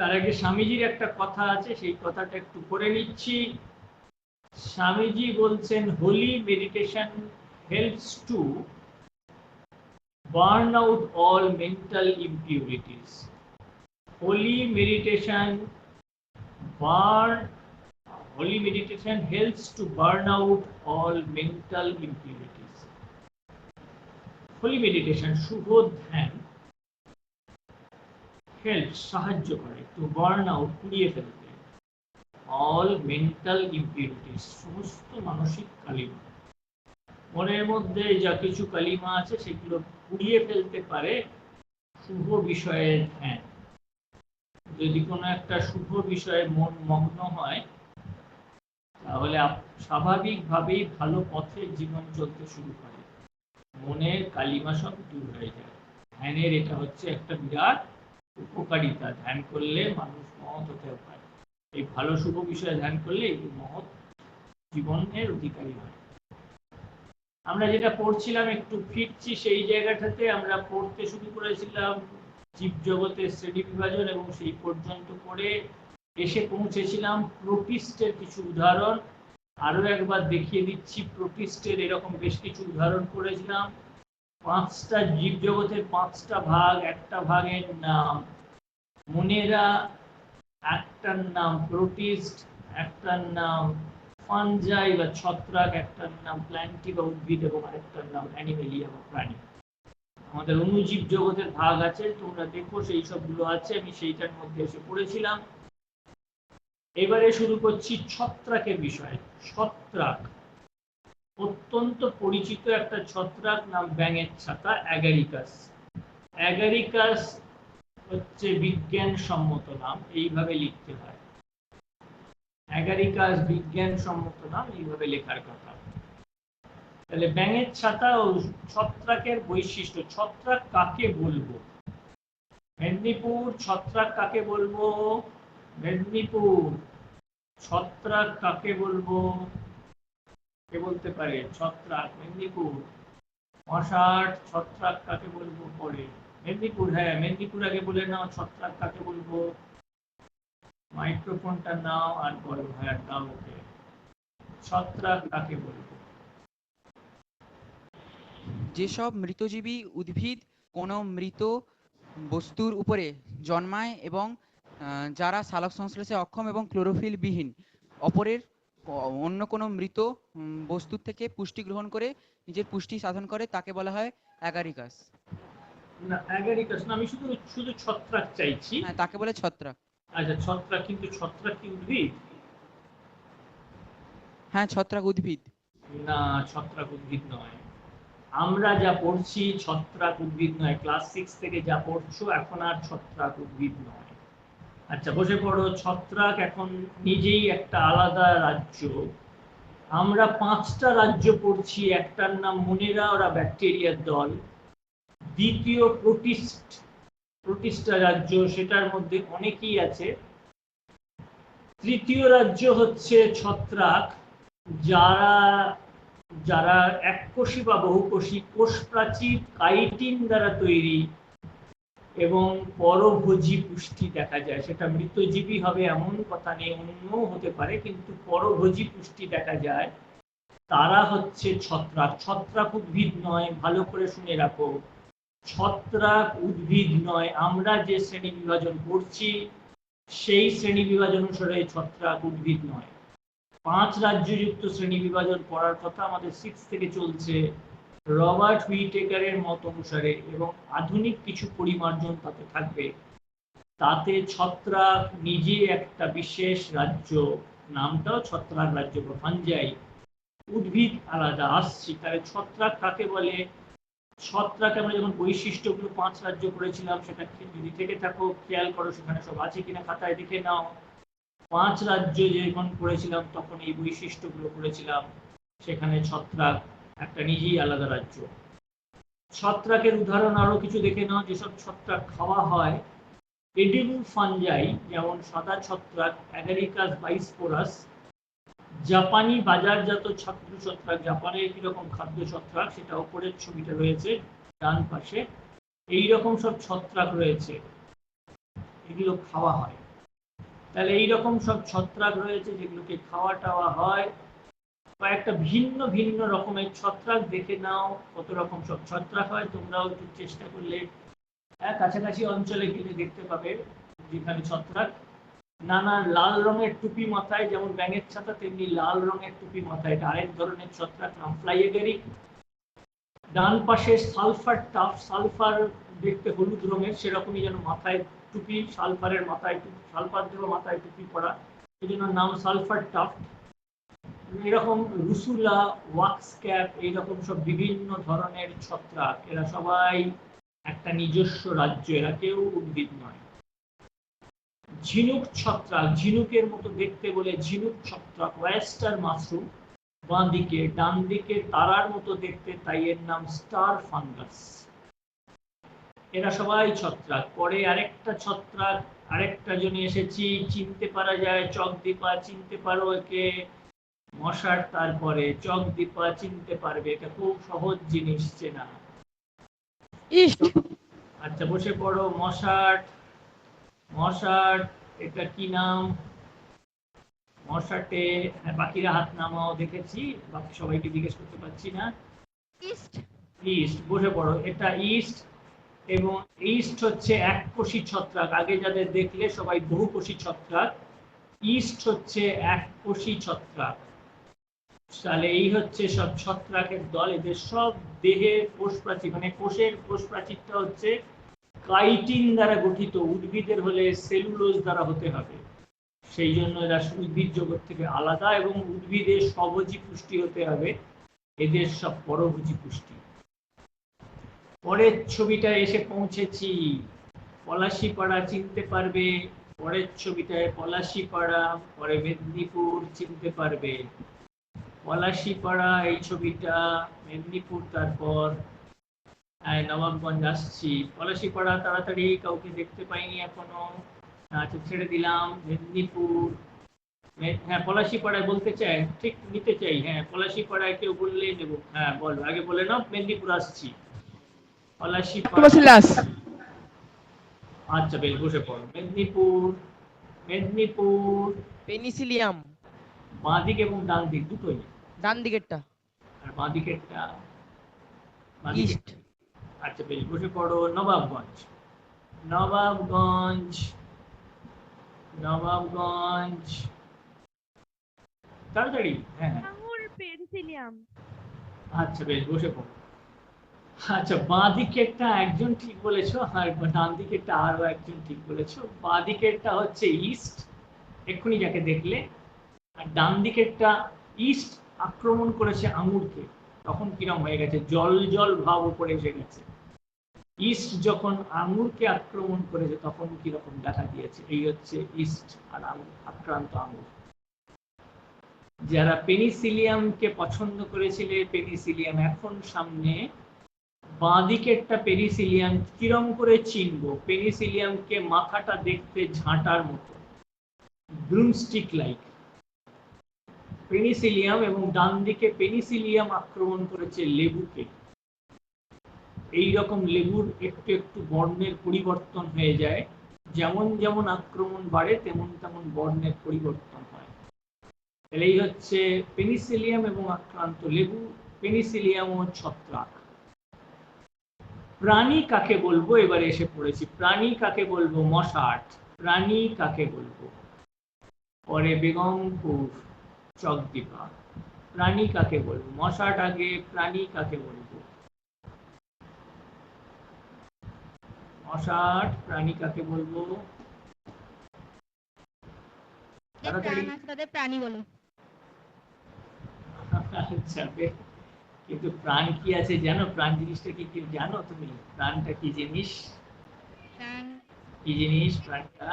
তার আগে স্বামীজির একটা কথা আছে, সেই কথাটা একটু করে নিচ্ছি। স্বামীজি বলছেন holy meditation helps to burn out all mental impurities holy meditation burn holy meditation helps to burn out all mental impurities holy meditation শুভ ধ্যান হেল্প সাহায্য করে টু বার্ন আউট পুড়িয়ে ফেলতে। অল মেন্টাল ইম্পিউরিটিস সমস্ত মানসিক কালিমা। মনের মধ্যে যা কিছু কালিমা আছে, সেগুলো পুড়িয়ে ফেলতে পারে শুভ বিষয়ের ধ্যান। যদি কোনো একটা শুভ বিষয়ে মন মগ্ন হয়, তাহলে স্বাভাবিকভাবেই ভালো পথে জীবন চলতে শুরু করে। মনের কালিমা সব দূর হয়ে যায়। ধ্যানের এটা হচ্ছে একটা বিরাট উপকারিতা। ধ্যান করলে মানুষ মহৎ হতে পারে। এই ভালো শুভ বিষয়ে ধ্যান করলে এই মহৎ জীবনের অধিকারী হয়। আমরা যেটা পড়ছিলাম, একটু ফিরছি সেই জায়গাটাতে। আমরা পড়তে শুরু করেছিলাম জীব জগতের শ্রেণি বিভাজন এবং সেই পর্যন্ত পড়ে এসে পৌঁছেছিলাম প্রোটিস্টের কিছু উদাহরণ। আরও একবার দেখিয়ে দিচ্ছি, প্রোটিস্টের এরকম বেশ কিছু উদাহরণ করেছিলাম পাঁচটা জীব জগতের পাঁচটা ভাগ, একটা ভাগের নাম। মনেরা, একটার নাম প্রোটিস্ট, একটার নাম ফানজাই বা ছত্রাক, একটার নাম প্ল্যান্টি বা উদ্ভিদ এবং আরেকটার নাম অ্যানিমেলিয়া বা প্রাণী। আমাদের অনুজীব জগতের ভাগ আছে, তোমরা দেখো সেই সবগুলো আছে, আমি সেইটার মধ্যে এসে পড়েছিলাম। এবারে শুরু করছি ছত্রাকের বিষয়ে, ছত্রাক। অত্যন্ত পরিচিত একটা ছত্রাক নাম ব্যাঙের ছাতা, অ্যাগারিকাস। অ্যাগারিকাস হচ্ছে বিজ্ঞানসম্মত নাম, এইভাবে লিখতে হয়। অ্যাগারিকাস বিজ্ঞানসম্মত নাম, এইভাবে লেখার কথা। তাহলে ব্যাঙের ছাতা ও ছত্রাকের বৈশিষ্ট্য, ছত্রাক কাকে বলব? মেদিনীপুর, ছত্রাক কাকে বলব? মেদিনীপুর, ছত্রাক কাকে বলব? কে বলতে পারে? ছত্রাক, মেদিনীপুর। মশাট ছত্রাক কাকে বলব পরে মেদিনীপুর হ্যাঁ মেদিনীপুর আগে বলে নাও, ছত্রাক কাকে বলব? মাইক্রোফোনটা নাও আর বলো হ্যাঁ দাও ওকে। ছত্রাক কাকে বলব? যেসব মৃতজীবী উদ্ভিদ কোনো মৃত বস্তুর উপরে জন্মায় এবং যারা সালোক সংশ্লেষে অক্ষম এবং ক্লোরোফিল বিহীন অপরের অন্য কোনো মৃত উম, বস্তুর থেকে পুষ্টি গ্রহণ করে নিজের পুষ্টি সাধন করে তাকে বলা হয় অ্যাগারিকাস। না অ্যাগারিকাস না আমি শুধু শুধু ছত্রাক চাইছি। হ্যাঁ তাকে বলে ছত্রাক। আচ্ছা ছত্রাক কিন্তু ছত্রাক কি উদ্ভিদ? হ্যাঁ ছত্রাক উদ্ভিদ। না ছত্রাক উদ্ভিদ নয়। আমরা যা পড়ছি ছত্রাক উদ্ভিদ নয়। ক্লাস সিক্স থেকে যা পড়ছো এখন আর ছত্রাক উদ্ভিদ নয়। আচ্ছা বসে পড়ো। ছত্রাক এখন নিজেই একটা আলাদা রাজ্য। আমরা পাঁচটা রাজ্য পড়ছি, একটার নাম মনেরা, ওরা ব্যাকটেরিয়ার দল। দ্বিতীয় প্রোটিস্ট, প্রোটিস্টা রাজ্য, সেটার মধ্যে অনেকেই আছে। তৃতীয় রাজ্য হচ্ছে ছত্রাক। যারা যারা এককোষী বা বহুকোষী কোষ প্রাচীর কাইটিন দ্বারা তৈরি এবং পরভোজী পুষ্টি দেখা যায়। সেটা মৃতজীবী হবে এমন কথা নেই, অন্যও হতে পারে, কিন্তু পরভোজী পুষ্টি দেখা যায়। তারা হচ্ছে ছত্রাক। ছত্রাক উদ্ভিদ নয়, ভালো করে শুনে রাখো। ছত্রাক উদ্ভিদ নয়। আমরা যে শ্রেণি বিভাজন করছি, সেই শ্রেণি বিভাজন অনুসারে ছত্রাক উদ্ভিদ নয়। পাঁচ রাজ্যযুক্ত শ্রেণি বিভাজন পড়ার কথা আমাদের সিক্স থেকে চলছে। রবার্ট হুইটেকারের মত অনুসারে এবং আধুনিক কিছু পরিমার্জন তাতে থাকবে। তাতে ছত্রাক নিজে একটা বিশেষ রাজ্য, নামটাও ছত্রাক রাজ্য বা ফাঞ্জাই, উদ্ভিদ আলাদা আসছি। তাহলে ছত্রাক কাকে বলে? ছত্রাক আমরা যখন বৈশিষ্ট্যগুলো পাঁচ রাজ্য করেছিলাম সেটা যদি থেকে থাকো, খেয়াল করো, সেখানে সব আছে কিনা খাতায় দেখে নাও। পাঁচ রাজ্য যখন করেছিলাম তখন এই বৈশিষ্ট্যগুলো করেছিলাম সেখানে ছত্রাক একটা নিজেই আলাদা রাজ্য। ছত্রাকের উদাহরণ আরও কিছু দেখে নাও, যেসব ছত্রাক খাওয়া হয়। এডিবল ফানজাই যেমন সাদা ছত্রাক অ্যাগারিকাস বাইস্পোরাস, জাপানি বাজারজাত ছাত্র ছত্রাক, জাপানের কীরকম খাদ্য ছত্রাক, সেটা উপরের ছবিটা রয়েছে, ডান পাশে। এই রকম সব ছত্রাক রয়েছে, এগুলো খাওয়া হয়। তাহলে এইরকম সব ছত্রাক রয়েছে, যেগুলোকে খাওয়া টাওয়া হয়। কয়েকটা ভিন্ন ভিন্ন রকমের ছত্রাক দেখে নাও কত রকম সব ছত্রাক হয় তোমরাও একটু চেষ্টা করলে। হ্যাঁ, কাছাকাছি অঞ্চলে গেলে দেখতে পাবে যেখানে ছত্রাক। নানা লাল রঙের টুপি মাথায় যেমন ব্যাঙের ছাতা তেমনি লাল রঙের টুপি মাথায়। এটা আরেক ধরনের ছত্রাক নাম ফ্লাইএগেরিক ডান পাশে সালফার টাফ সালফার দেখতে হলুদ রঙের সেরকমই যেন মাথায় টুপি সালফারের মাথায় সালফার দেওয়া মাথায় টুপি পরা। এই জন্য নাম সালফার টাফ। এরকম রুসুলা ওয়াক্স ক্যাপ এইরকম সব বিভিন্ন ধরনের ছত্রাক, এরা সবাই একটা নিজস্ব রাজ্য, এরা কেউ উদ্ভিদ নয়। ঝিনুক ছত্রাক, ঝিনুকের মতো দেখতে বলে ঝিনুক ছত্রাক, ওয়েস্টার মাশরুম, বাঁ দিকে, ডান দিকে, তারার মতো দেখতে, তাই এর নাম স্টার ফাঙ্গাস। এরা সবাই ছত্রাক। পরে আরেকটা ছত্রাক, আরেকটা জনে এসেছি চিনতে পারা যায়, চক দীপা, চিনতে পারো একে মশার তারপরে চক দীপা চিনতে পারবে এটা খুব সহজ জিনিস চেনা। আচ্ছা বসে পড়ো মশাট মশাট এটা কি নাম? মশাটে হ্যাঁ, বাকিরা হাত নামাও দেখেছি বাকি সবাইকে জিজ্ঞেস করতে পারছি না। ইস্ট। ইস্ট বসে পড়ো এটা ইস্ট এবং ইস্ট হচ্ছে এক এককোষী ছত্রাক আগে যাদের দেখলে সবাই বহু বহুকোষী ছত্রাক ইস্ট হচ্ছে এক এককোষী ছত্রাক। তাহলে এই হচ্ছে সব ছত্রাকের দল, এদের সব দেহের কোষ প্রাচীর মানে কোষের কোষ প্রাচীরটা হচ্ছে কাইটিন দ্বারা গঠিত, উদ্ভিদের হলে সেলুলোজ দ্বারা হতে হবে। সেই জন্য এরা উদ্ভিদ জগৎ থেকে আলাদা এবং উদ্ভিদের স্বভোজী পুষ্টি হতে হবে, এদের সব পরভোজী পুষ্টি। পরের ছবিটা এসে পৌঁছেছি। পলাশিপাড়া চিনতে পারবে। পরের ছবিটায় পলাশিপাড়া, পরে মেদিনীপুর চিনতে পারবে। পলাশিপাড়া এই ছবিটা মেদিনীপুর তারপর হ্যাঁ নবাবগঞ্জ আসছি। পলাশিপাড়া তাড়াতাড়ি কাউকে দেখতে পাইনি এখনও। আচ্ছা ছেড়ে দিলাম। মেদিনীপুর হ্যাঁ পলাশিপাড়ায় বলতে চাই ঠিক নিতে চাই হ্যাঁ পলাশিপাড়ায় কেউ বললেই নেব হ্যাঁ বলো আগে বলে নাও মেদিনীপুর আসছি। পলাশিপাড়া আচ্ছা বেশ বসে পড়ো। মেদিনীপুর মেদিনীপুর পেনিসিলিয়াম। বাঁ দিক এবং ডান দিক দুটোই। ডান দিকেরটা। আর বাঁ দিকেরটা ইস্ট। আচ্ছা বেশ বসে পড়ো নবাবগঞ্জ। নবাবগঞ্জ। নবাবগঞ্জ। তাড়াতাড়ি? হ্যাঁ। হ্যাঁ পেন্সিলিয়াম। আচ্ছা বেশ বসে পড়ো। আচ্ছা বাঁ দিকেরটা একজন ঠিক বলেছ আর ডান দিকেরটা আরও একজন ঠিক বলেছ। বাঁ দিকেরটা হচ্ছে ইস্ট। এক্ষুনি যাকে দেখলে আর ডান দিকেরটা ইস্ট আক্রমণ করেছে আঙুরকে তখন কিরম হয়ে গেছে? জল জল ভাব উপরে এসে গেছে। ইস্ট যখন আঙুরকে আক্রমণ করেছে, তখন কীরকম দেখা দিয়েছে? এই হচ্ছে ইস্ট আর আঙুর আক্রান্ত আঙুর যারা পেনিসিলিয়ামকে পছন্দ করেছিলে, পেনিসিলিয়াম এখন সামনে, বাঁ দিকেরটা পেনিসিলিয়াম কিরম করে চিনবো? পেনিসিলিয়ামকে মাথাটা দেখতে ঝাঁটার মতো। ব্রুমস্টিক লাইক পেনিসিলিয়াম এবং ডান দিকে পেনিসিলিয়াম আক্রমণ করেছে লেবুকে। এই রকম লেবুর একটু একটু বর্ণের পরিবর্তন হয়ে যায়। যেমন যেমন আক্রমণ বাড়ে, তেমন তেমন বর্ণের পরিবর্তন হয়। তাহলে এই হচ্ছে পেনিসিলিয়াম এবং আক্রান্ত লেবু পেনিসিলিয়াম ও ছত্রাক। প্রাণী কাকে বলব? এবারে এসে পড়েছি। প্রাণী কাকে বলব? মশাট। প্রাণী কাকে বলব? পরে বেগমপুর চকদীপা প্রাণী কাকে বলব? মশাট আগে প্রাণী কাকে বলব? মশাট প্রাণী কাকে বলব? প্রাণী বলো। আচ্ছা কিন্তু প্রাণ কি আছে জানো? প্রাণ জিনিসটা কি কি জানো তুমি? প্রাণটা কি জিনিস? কি জিনিস প্রাণটা?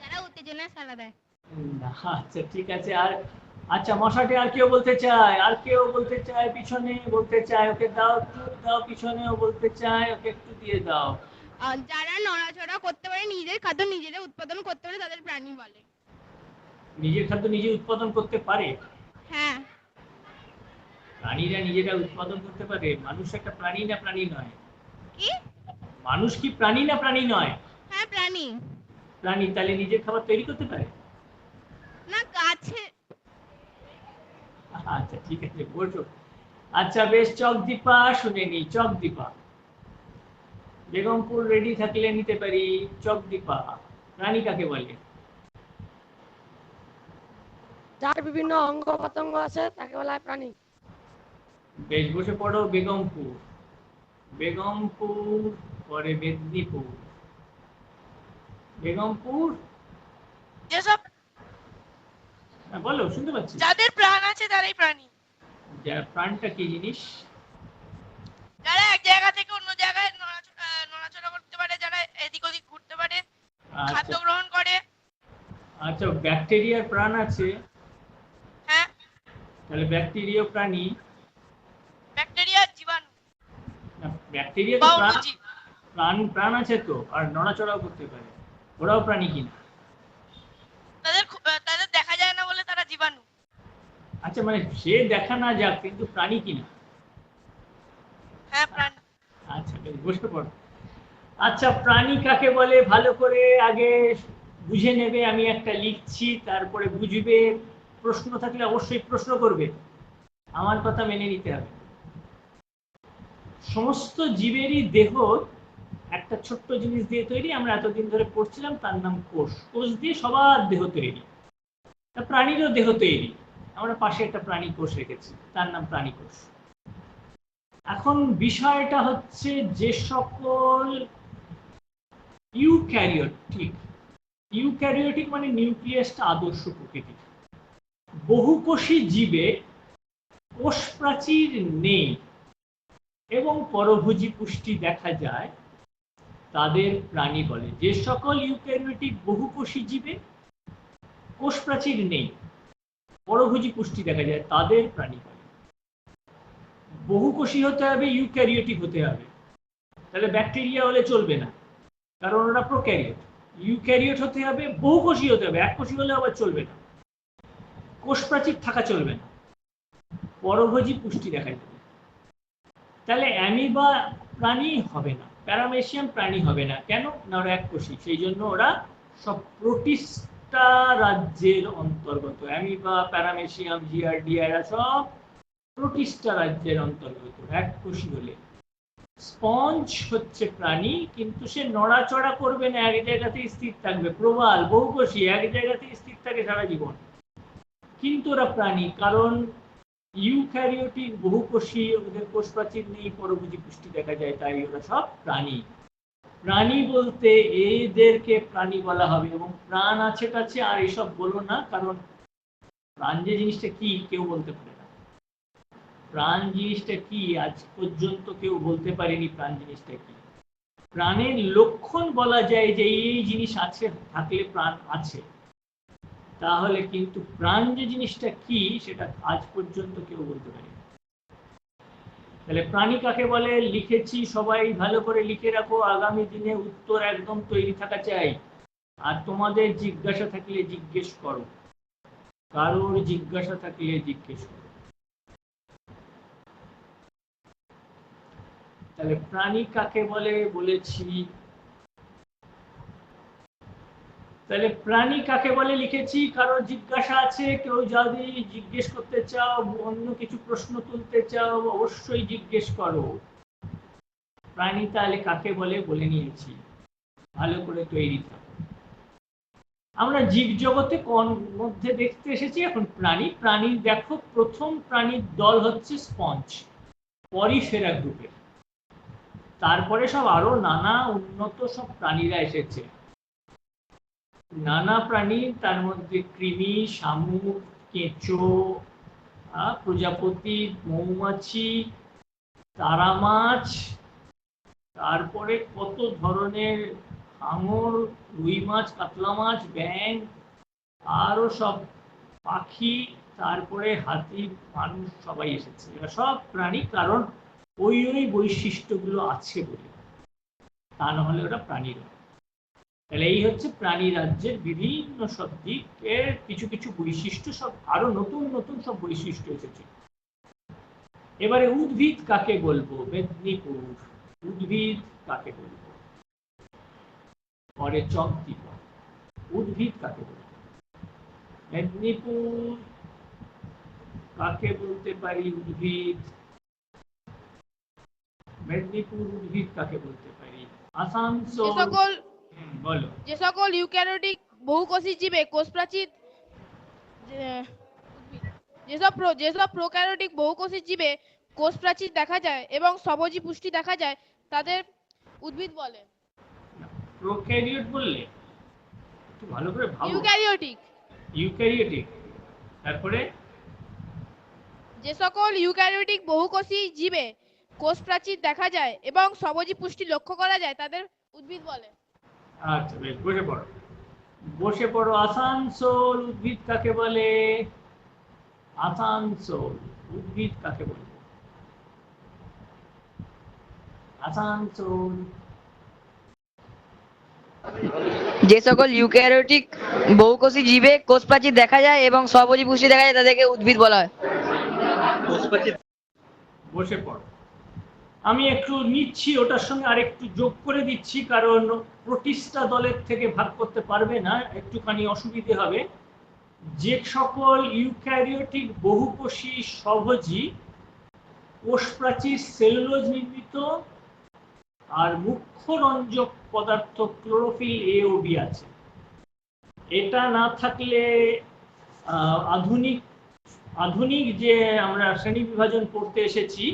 যারা উত্তেজনা সারা দেয়। না আচ্ছা ঠিক আছে আর আচ্ছা মশাটি আর কেউ বলতে চায় আর কেউ বলতে চায় পিছনে বলতে চায় ওকে দাও একটু দাও পিছনেও বলতে চায় ওকে একটু দিয়ে দাও। যারা নড়াচড়া করতে পারে নিজের খাদ্য নিজেরা উৎপাদন করতে পারে তাদের প্রাণী বলে। নিজের খাদ্য নিজে উৎপাদন করতে পারে? হ্যাঁ। প্রাণীরা নিজেরা উৎপাদন করতে পারে? মানুষ একটা প্রাণী না প্রাণী নয়? কি? মানুষ কি প্রাণী না প্রাণী নয়? হ্যাঁ প্রাণী। প্রাণী তাহলে নিজের খাবার তৈরি করতে পারে? গাছে আচ্ছা ঠিক আছে বলছো। আচ্ছা বেশ চকদীপা শুনে নি চকদীপা বেগমপুর রেডি থাকলে নিতে পারি চকদীপা প্রাণী কাকে বলে? যার বিভিন্ন অঙ্গ প্রত্যঙ্গ আছে তাকে বলা হয় প্রাণী। বেশ বসে পড়ো বেগমপুর। বেগমপুর পরে মেদিনীপুর। বেগমপুর? যেসব বলো শুনতে পাচ্ছি। যাদের প্রাণ আছে তারাই প্রাণী। যার প্রাণটা কি জিনিস? যারা এক জায়গা থেকে অন্য জায়গায় নড়াচড়া করতে পারে যারা এদিক ওদিক ঘুরতে পারে খাদ্য আচ্ছা গ্রহণ করে। আচ্ছা ব্যাকটেরিয়ার প্রাণ আছে। হ্যাঁ। তাহলে ব্যাকটেরিয়া প্রাণী? ব্যাকটেরিয়া জীবাণু। ব্যাকটেরিয়া তো প্রাণ প্রাণ প্রাণ আছে তো আর নড়াচড়াও করতে পারে। ওরাও প্রাণী কিনা তাদের খু- আহ, তাদের দেখা যায় না বলে তারা জীবাণু আচ্ছা মানে সে দেখা না যাক কিন্তু প্রাণী কিনা হ্যাঁ প্রাণী। আচ্ছা বসে পড়ো আচ্ছা প্রাণী কাকে বলে? ভালো করে আগে বুঝে নেবে আমি একটা লিখছি তারপরে বুঝবে। প্রশ্ন থাকলে অবশ্যই প্রশ্ন করবে। আমার কথা মেনে নিতে হবে। সমস্ত জীবেরই দেহ একটা ছোট্ট জিনিস দিয়ে তৈরি আমরা এতদিন ধরে পড়ছিলাম তার নাম কোষ। কোষ দিয়ে সবার দেহ তৈরি। প্রাণীরও দেহ তৈরি। আমরা পাশে একটা প্রাণী কোষ রেখেছি, তার নাম প্রাণী কোষ। এখন বিষয়টা হচ্ছে যে সকল ইউক্যারিওটিক ইউক্যারিওটিক মানে নিউক্লিয়াসটা আদর্শ প্রকৃতির বহুকোষী জীবে কোষ প্রাচীর নেই এবং পরভোজী পুষ্টি দেখা যায়, তাদের প্রাণী বলে। যে সকল ইউক্যারিওটিক বহুকোষী জীবে কোষ প্রাচীর নেই। পরভোজী পুষ্টি দেখা যায়, তাদের প্রাণী। বহুকোষী হতে হবে, ইউক্যারিওটিক হতে হবে। তাহলে ব্যাকটেরিয়া হলে চলবে না, কারণ ওরা প্রোক্যারিওট। ইউক্যারিওট হতে হবে বহুকোষী হতে হবে এককোষী হলে আবার চলবে না। কোষ প্রাচীর থাকা চলবে না। পরভোজী পুষ্টি দেখা যাবে। তাহলে অ্যামিবা প্রাণী হবে না প্যারামেশিয়াম প্রাণী হবে না। কেন? না ওরা এককোষী সেই জন্য ওরা সব প্রোটিস্টা রাজ্যের অন্তর্গত, অ্যামিবা, প্যারামেশিয়াম জিআরডিয়া এরা সব প্রোটিস্টা রাজ্যের অন্তর্গত। এক কোষী হলে, স্পঞ্জ হচ্ছে প্রাণী, কিন্তু সে নড়াচড়া করবে না, এক জায়গাতেই স্থির থাকবে। প্রবাল, বহুকোষী, এক জায়গাতেই স্থির থাকে সারা জীবন। কিন্তু ওরা প্রাণী, কারণ ইউক্যারিওটিক বহুকোষী, ওদের কোষ প্রাচীর নেই পরভোজী পুষ্টি দেখা যায়, তাই ওরা সব প্রাণী। প্রাণী বলতে এদেরকে প্রাণী বলা হবে এবং প্রাণ আছে কাছে আর এসব বলো না, কারণ প্রাণ যে জিনিসটা কি, কেউ বলতে পারে না। প্রাণ জিনিসটা কি, আজ পর্যন্ত কেউ বলতে পারেনি প্রাণ জিনিসটা কি। প্রাণের লক্ষণ বলা যায় যে এই জিনিস আছে, থাকলে প্রাণ আছে। তাহলে কিন্তু প্রাণ যে জিনিসটা কি, সেটা আজ পর্যন্ত কেউ বলতে পারেনি। তাহলে প্রাণী কাকে বলে? লিখেছি, সবাই ভালো করে লিখে রাখো, আগামী দিনে উত্তর একদম তৈরি থাকা চাই। আর তোমাদের জিজ্ঞাসা থাকলে জিজ্ঞেস করো। কারোর জিজ্ঞাসা থাকলে জিজ্ঞেস করো। তাহলে প্রাণী কাকে বলে? বলেছি তাহলে প্রাণী কাকে বলে লিখেছি? কারও জিজ্ঞাসা আছে, কেউ যদি জিজ্ঞেস করতে চাও, অন্য কিছু প্রশ্ন তুলতে চাও, অবশ্যই জিজ্ঞেস করো। প্রাণী তাহলে কাকে বলে? বলে নিয়েছি। ভালো করে তৈরি থাকো। আমরা জীব জগতে কোন মধ্যে দেখতে এসেছি, এখন প্রাণী। প্রাণী দেখো, প্রথম প্রাণীর দল হচ্ছে স্পঞ্জ, পরিফেরা গ্রুপের। তারপরে সব আরও নানা উন্নত সব প্রাণীরা এসেছে। নানা প্রাণী, তার মধ্যে কৃমি শামুক কেঁচো প্রজাপতি, মৌমাছি তারা মাছ তারপরে কত ধরনের হাঙর রুই মাছ কাতলা মাছ ব্যাং আরও সব পাখি, তারপরে হাতি, মানুষ, সবাই এসেছে। এরা সব প্রাণী, কারণ ওই ওই বৈশিষ্ট্যগুলো আছে বলে। তা না হলে ওরা প্রাণী নয়। তাহলে এই হচ্ছে প্রাণী রাজ্যের বিভিন্ন সব দিকের কিছু কিছু বৈশিষ্ট্য, সব আরও নতুন নতুন সব বৈশিষ্ট্য এসেছে। এবারে উদ্ভিদ কাকে বলব? মেদিনীপুর। উদ্ভিদ কাকে বলব? পরে চক দিব উদ্ভিদ কাকে বলে মেদিনীপুর কাকে বলতে পারি উদ্ভিদ? মেদিনীপুর উদ্ভিদ কাকে বলতে পারি? আসানসোল। বলো। যে সকল ইউক্যারিওটিক বহুকোষী জীবে কোষ প্রাচীর যেসব যেসব প্রোক্যারিওটিক বহুকোষী জীবে কোষ প্রাচীর দেখা যায় এবং সবজি পুষ্টি দেখা যায় তাদের উদ্ভিদ বলে। প্রোক্যারিওট বললে একটু ভালো করে ভাবো। ইউক্যারিওটিক। ইউক্যারিওটিক তারপরে? যে সকল ইউক্যারিওটিক বহুকোষী জীবে কোষ প্রাচীর দেখা যায় এবং সবজি পুষ্টি লক্ষ্য করা যায় তাদের উদ্ভিদ বলে। আচ্ছা বেশ বসে পড়ো। বসে পড়ো আসানসোল উদ্ভিদ কাকে বলে? আসানসোল উদ্ভিদ কাকে বলে? আসানসোল। যে সকল ইউক্যারিওটিক বহুকোষী জীবে কোষ প্রাচীর দেখা যায় এবং স্বপজি পুষ্টি দেখা যায় তাদেরকে উদ্ভিদ বলা হয়। বসে পড়ো। আমি একটু নিচ্ছি, ওটার সঙ্গে আর একটু যোগ করে দিচ্ছি, কারণ প্রতিষ্ঠা দলের থেকে ভাগ করতে পারবে না, একটুখানি অসুবিধে হবে। যে সকল ইউক্যারিওটিক বহুকোষী সহজী কোষ প্রাচীর সেলুলোজ নির্মিত আর মুখ্য রঞ্জক পদার্থ ক্লোরোফিল এ ও বি আছে। এটা না থাকলে আধুনিক আধুনিক যে আমরা শ্রেণি বিভাজন করতে এসেছি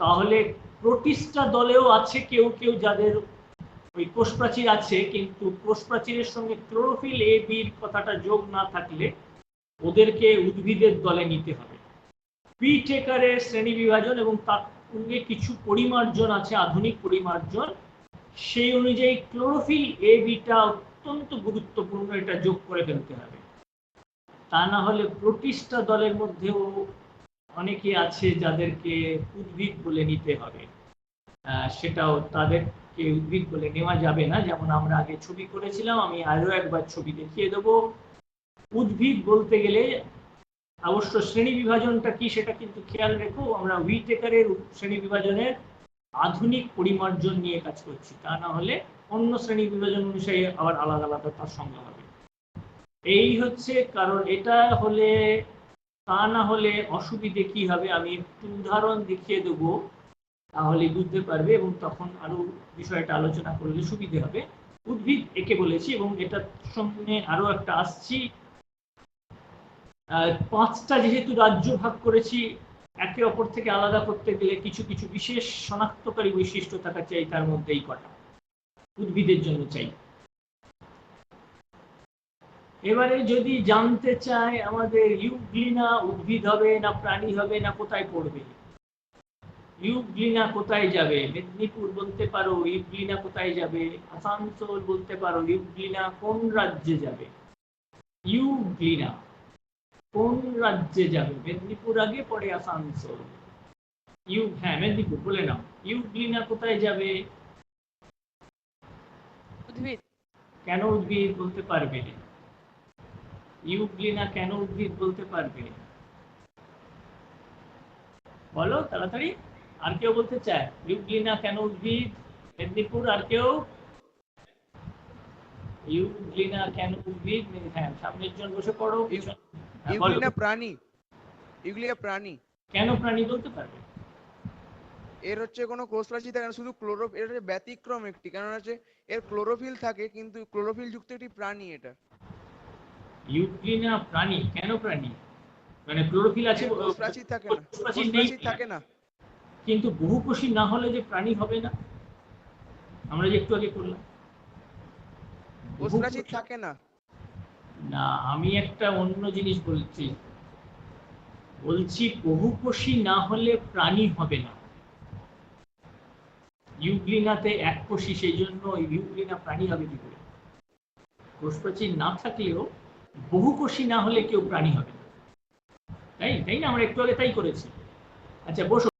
তাহলে প্রতিষ্ঠা দলেও আছে কেউ কেউ যাদের ওই কোষ প্রাচীর আছে, কিন্তু কোষ প্রাচীরের সঙ্গে ক্লোরোফিল এ বির কথাটা যোগ না থাকলে ওদেরকে উদ্ভিদের দলে নিতে হবে। পি টেকারের শ্রেণি বিভাজন এবং তার সঙ্গে কিছু পরিমার্জন আছে, আধুনিক পরিমার্জন, সেই অনুযায়ী ক্লোরোফিল এ বিটা অত্যন্ত গুরুত্বপূর্ণ, এটা যোগ করে ফেলতে হবে। তা না হলে প্রতিষ্ঠা দলের মধ্যেও অনেকে আছে যাদেরকে উদ্ভিদ বলে নিতে হবে। সেটাও তাদেরকে উদ্ভিদ বলে নেওয়া যাবে না। যেমন আমরা আগে ছবি করেছিলাম, আমি আরও একবার ছবি দেখিয়ে দেব। উদ্ভিদ বলতে গেলে অবশ্য শ্রেণি বিভাজনটা কি সেটা কিন্তু খেয়াল রেখো। আমরা উইটেকারের শ্রেণি বিভাজনের আধুনিক পরিমার্জন নিয়ে কাজ করছি। তা না হলে অন্য শ্রেণি বিভাজন অনুযায়ী আবার আলাদা আলাদা তার সংজ্ঞা হবে। এই হচ্ছে কারণ, এটা হলে তা না হলে অসুবিধে কি হবে? আমি একটু উদাহরণ দেখিয়ে দেবো, তাহলে বুঝতে পারবে এবং তখন আরও বিষয়টা আলোচনা করলে সুবিধে হবে। উদ্ভিদ একে বলেছি এবং এটার সঙ্গে আরও একটা আসছি। পাঁচটা যেহেতু রাজ্য ভাগ করেছি, একে অপর থেকে আলাদা করতে গেলে কিছু কিছু বিশেষ শনাক্তকারী বৈশিষ্ট্য থাকা চাই, তার মধ্যেই কটা। উদ্ভিদের জন্য চাই। এবারে যদি জানতে চায় আমাদের ইউগ্লিনা উদ্ভিদ হবে না প্রাণী হবে না কোথায় পড়বে? ইউগ্লিনা কোথায় যাবে? মেদিনীপুর বলতে পারো ইউগ্লিনা কোথায় যাবে? আসানসোল বলতে পারো ইউগ্লিনা কোন রাজ্যে যাবে? ইউগ্লিনা কোন রাজ্যে যাবে? মেদিনীপুর আগে পরে আসানসোল। ইউ হ্যাঁ মেদিনীপুর বলে নাও। ইউগ্লিনা কোথায় যাবে? উদ্ভিদ। কেন উদ্ভিদ বলতে পারবে? ইউগ্লিনা কেন উদ্ভিদ বলতে পারবে? বলো তাড়াতাড়ি। আর কেউ বলতে চায় ইউগ্লিনা কেন উদ্ভিদ? মেদিনীপুর আর কেউ? ইউগ্লিনা কেন উদ্ভিদ? হ্যাঁ সামনের জন বসে পড়ো হ্যাঁ। ইউগ্লিনা প্রাণী। ইউগ্লিনা প্রাণী। কেন প্রাণী বলতে পারবে? এর হচ্ছে কোনো কোষ প্রাচীর থাকে না শুধু ক্লোরো এর হচ্ছে ব্যতিক্রম একটি কারণ হচ্ছে এর ক্লোরোফিল থাকে কিন্তু ক্লোরোফিল যুক্ত একটি প্রাণী এটা। ইউগ্লিনা প্রাণী কেন প্রাণী? মানে ক্লোরোফিল আছে থাকে না। না। কিন্তু বহুকোষী না হলে যে প্রাণী হবে না? আমরা যে একটু আগে করলাম। থাকে না। না আমি একটা অন্য জিনিস বলছি। বলছি বহুকোষী না হলে প্রাণী হবে না। ইউগ্লিনাতে এক কোষী সেই জন্য ইউগ্লিনা প্রাণী হবে কি করে? কোষ প্রাচীর না থাকলেও বহুকোষী না হলে কেউ প্রাণী হবে তাই তাই না? আমরা একটু আগে তাই করেছি। আচ্ছা বসো।